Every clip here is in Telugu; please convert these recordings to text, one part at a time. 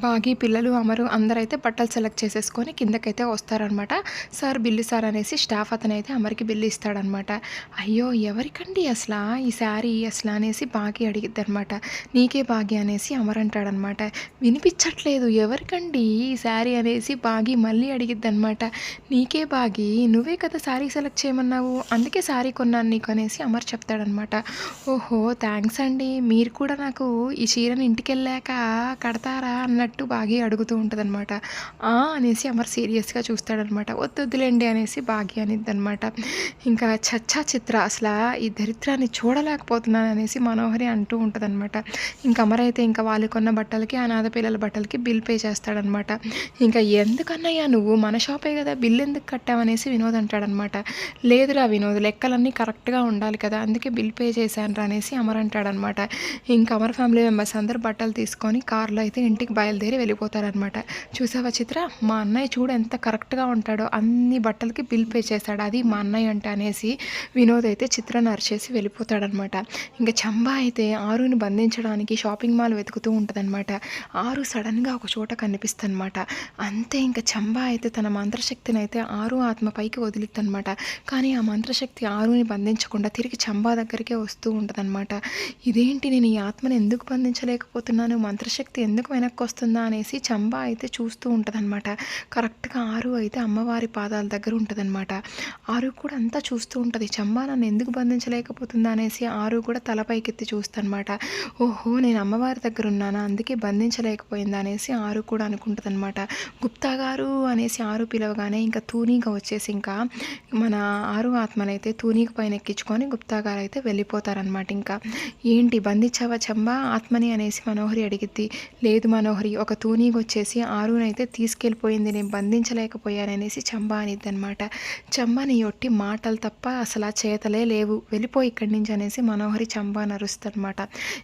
బాగి పిల్లలు అమరు అందరైతే బట్టలు సెలెక్ట్ చేసేసుకొని కిందకైతే వస్తారనమాట. సార్ బిల్లు సార్ అనేసి స్టాఫ్ అతనైతే అమరికి బిల్లు ఇస్తాడనమాట. అయ్యో ఎవరికండి అసలు? ఈ శారీ అసలు అనేసి బాగి అడిగిద్ది అనమాట నీకే బాగి అనేసి అమర్ అంటాడనమాట. వినిపించట్లేదు ఎవరికండి ఈ శారీ అనేసి బాగి మళ్ళీ అడిగిద్ది అనమాట నీకే బాగి నువ్వే కదా శారీ సెలెక్ట్ చేయమన్నావు అందుకే శారీ కొన్నాను నీకు అనేసి అమర్ చెప్తాడనమాట. ఓహో థ్యాంక్స్ అండి. మీరు కూడా నాకు ఈ చీరను ఇంటికి వెళ్ళాక కడతారా అన్నట్టు బాగి అడుగుతూ ఉంటుందన్నమాట. "ఆ" అనేసి అమర్ సీరియస్గా చూస్తాడనమాట వద్దొద్దులేండి అనేసి బాగి అనిద్ది అనమాట ఇంకా చచ్చా చిత్ర అసలు ఈ దరిద్రాన్ని చూడలేకపోతున్నాను అనేసి మనోహరి అంటూ ఉంటుందన్నమాట. ఇంకా అమర్ అయితే ఇంకా వాళ్ళు కొన్న బట్టలకి అనాథ పిల్లల బట్టలకి బిల్ పే చేస్తాడనమాట ఇంకా ఎందుకన్నయ్యా నువ్వు? మన షాపే కదా బిల్ ఎందుకు కట్టావనేసి వినోద్ అంటాడనమాట లేదురా వినోద్ లెక్కలన్నీ కరెక్ట్గా ఉండాలి కదా అందుకే బిల్ పే చేశాను రా అనేసి అమర్ అంటాడనమాట ఇంకా అమర్ ఫ్యామిలీ మెంబర్స్ అందరు బట్టలు తీసుకొని కార్లో అయితే ఇంటికి బయలు బయలుదేరి వెళ్ళిపోతారనమాట చూసావా చిత్ర? మా అన్నయ్య చూడు ఎంత కరెక్ట్గా ఉంటాడో అన్ని బట్టలకి బిల్ పే చేశాడు. అది మా అన్నయ్య అంటే అనేసి వినోద్ అయితే చిత్రను అరిచేసి వెళ్ళిపోతాడనమాట ఇంకా చంబా అయితే ఆరుని బంధించడానికి షాపింగ్ మాల్ వెతుకుతూ ఉంటుందన్నమాట. ఆరు సడన్గా ఒక చోట కనిపిస్తుందన్నమాట. అంతే ఇంకా చంబా అయితే తన మంత్రశక్తిని అయితే ఆరు ఆత్మ పైకి వదిలిద్దనమాట కానీ ఆ మంత్రశక్తి ఆరుని బంధించకుండా తిరిగి చంబా దగ్గరికే వస్తూ ఉంటుందన్నమాట. ఇదేంటి నేను ఈ ఆత్మని ఎందుకు బంధించలేకపోతున్నాను? మంత్రశక్తి ఎందుకు వెనక్కి వస్తుంది? అనేసి చంబా అయితే చూస్తూ ఉంటుందన్నమాట. కరెక్ట్గా ఆరు అయితే అమ్మవారి పాదాల దగ్గర ఉంటుందన్నమాట. ఆరు కూడా అంతా చూస్తూ ఉంటుంది. చంబా నన్ను ఎందుకు బంధించలేకపోతుందా అనేసి ఆరు కూడా తలపైకెత్తి పైకెత్తి ఓహో నేను అమ్మవారి దగ్గర ఉన్నానా? అందుకే బంధించలేకపోయిందా అనేసి ఆరు కూడా అనుకుంటుందన్నమాట. గుప్తా గారు అనేసి ఆరు పిలవగానే ఇంకా తూనీగా వచ్చేసి ఇంకా మన ఆరు ఆత్మలైతే తూనీకి పైన ఎక్కించుకొని గుప్తా గారు అయితే వెళ్ళిపోతారనమాట ఇంకా. ఏంటి బంధించావా చంబా? ఆత్మని అనేసి మనోహరి అడిగిద్ది. లేదు మనోహరి ఒక తూనీగా వచ్చేసి ఆరునైతే తీసుకెళ్ళిపోయింది. నేను బంధించలేకపోయాననేసి చంబా అనిద్ది అనమాట చంబాని ఒట్టి మాటలు తప్ప అసలు ఆ చేతలే లేవు. వెళ్ళిపోయి ఇక్కడి నుంచి అనేసి మనోహరి చంబా నరుస్తారనమాట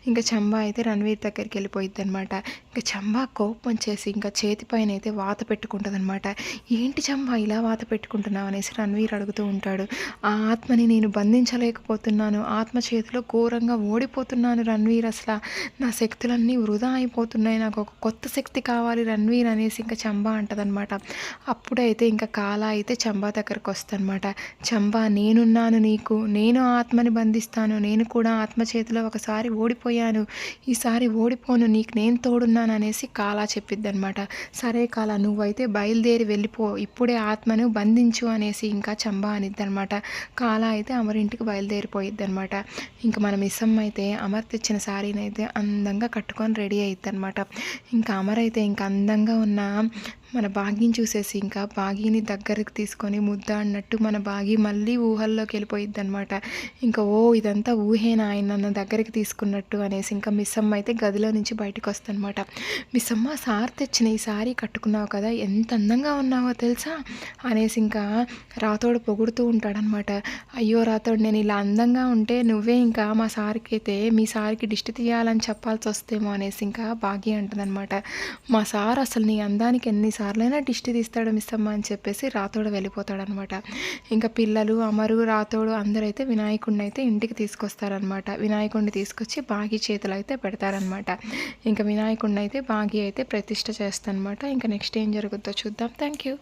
ఇంకా చంబా అయితే రణవీర్ దగ్గరికి వెళ్ళిపోయిద్ది అనమాట ఇంకా చంబా కోపం చేసి ఇంకా చేతిపైన అయితే వాత పెట్టుకుంటుంది అనమాట ఏంటి చంబా ఇలా వాత పెట్టుకుంటున్నావు? అనేసి రణవీర్ అడుగుతూ ఉంటాడు. ఆ ఆత్మని నేను బంధించలేకపోతున్నాను. ఆత్మ చేతిలో ఘోరంగా ఓడిపోతున్నాను రణవీర్ అసలు. నా శక్తులన్నీ వృధా అయిపోతున్నాయి. నాకు ఒక కొత్త కొత్త శక్తి కావాలి రణ్వీర్ అనేసి ఇంకా చంబా అంటదనమాట అప్పుడైతే ఇంకా కాలా అయితే చంబా దగ్గరకు వస్తుందన్నమాట. చంబా నేనున్నాను నీకు నేను ఆత్మని బంధిస్తాను నేను కూడా ఆత్మ చేతిలో ఒకసారి ఓడిపోయాను ఈసారి ఓడిపోను నీకు నేను తోడున్నాను అనేసి కాలా చెప్పిద్దనమాట సరే కాలా నువ్వైతే బయలుదేరి వెళ్ళిపో ఇప్పుడే ఆత్మను బంధించు అనేసి ఇంకా చంబా అనిద్ది అనమాట కాలా అయితే అమరింటికి బయలుదేరిపోయిద్ది అనమాట ఇంకా మన మిస్సమ్మ అయితే అమర్ తెచ్చిన శారీని అయితే అందంగా కట్టుకొని రెడీ అయిద్ది అనమాట ఇంకా తామర అయితే ఇంకా అందంగా ఉన్న మన బాగిని చూసేసి ఇంకా బాగిని దగ్గరికి తీసుకొని ముద్ద అన్నట్టు మన బాగి మళ్ళీ ఊహల్లోకి వెళ్ళిపోయిద్ది అనమాట ఇంకా ఓ ఇదంతా ఊహేనా ఆయన నన్ను దగ్గరికి తీసుకున్నట్టు అనేసి ఇంకా మిస్సమ్మ అయితే గదిలో నుంచి బయటకు వస్తుందన్నమాట మిస్సమ్మ సార్ తెచ్చిన ఈ సారీ కట్టుకున్నావు కదా ఎంత అందంగా ఉన్నావో తెలుసా? అనేసి ఇంకా రాతోడు పొగుడుతూ ఉంటాడనమాట అయ్యో రాతోడు నేను ఇలా అందంగా ఉంటే నువ్వే ఇంకా మా సార్కి అయితే మీ సార్కి దిష్టి తీయాలని చెప్పాల్సి వస్తేమో అనేసి ఇంకా బాగి అంటుందన్నమాట. మా సార్ అసలు నీ అందానికి సార్లైనా దిష్టి తీస్తాడు మిస్ అమ్మ అని చెప్పేసి రాతోడు వెళ్ళిపోతాడనమాట. ఇంకా పిల్లలు అమరు రాతోడు అందరూ అయితే వినాయకుడిని అయితే ఇంటికి తీసుకొస్తారనమాట. వినాయకుడిని తీసుకొచ్చి బాగి చేతులు అయితే పెడతారనమాట. ఇంకా వినాయకుడిని అయితే బాగి అయితే ప్రతిష్ట చేస్తానమాట ఇంకా నెక్స్ట్ ఏం జరుగుతుందో చూద్దాం. Thank you